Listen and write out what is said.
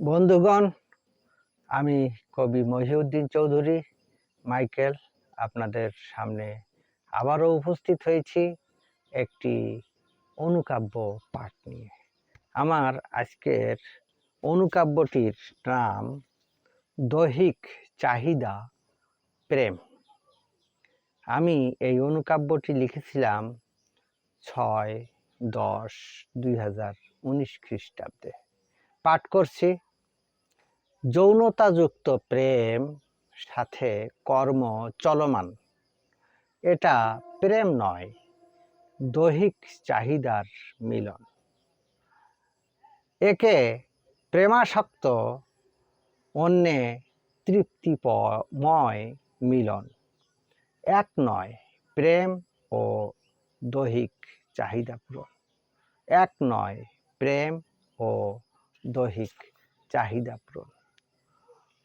বন্ধুগণ, আমি কবি মহিউদ্দিন চৌধুরী। মাইকেল, আপনাদের সামনে আবারও উপস্থিত হয়েছি একটি অনুকাব্য পাঠ নিয়ে। আমার আজকের অনুকাব্যটির নাম, দৈহিক চাহিদা প্রেম। আমি এই অনুকাব্যটি লিখেছিলাম ছয় দশ দুই হাজার উনিশ খ্রিস্টাব্দে। পাঠ করছি যৌনতাযুক্ত প্রেম সাথে কর্ম চলমান। এটা প্রেম নয়, দৈহিক চাহিদার মিলন। একে প্রেমাসক্ত, অন্যে তৃপ্তিময় মিলন। এক নয়, প্রেম ও দৈহিক চাহিদা পূরণ। এক নয়, প্রেম ও দৈহিক চাহিদা পূরণ।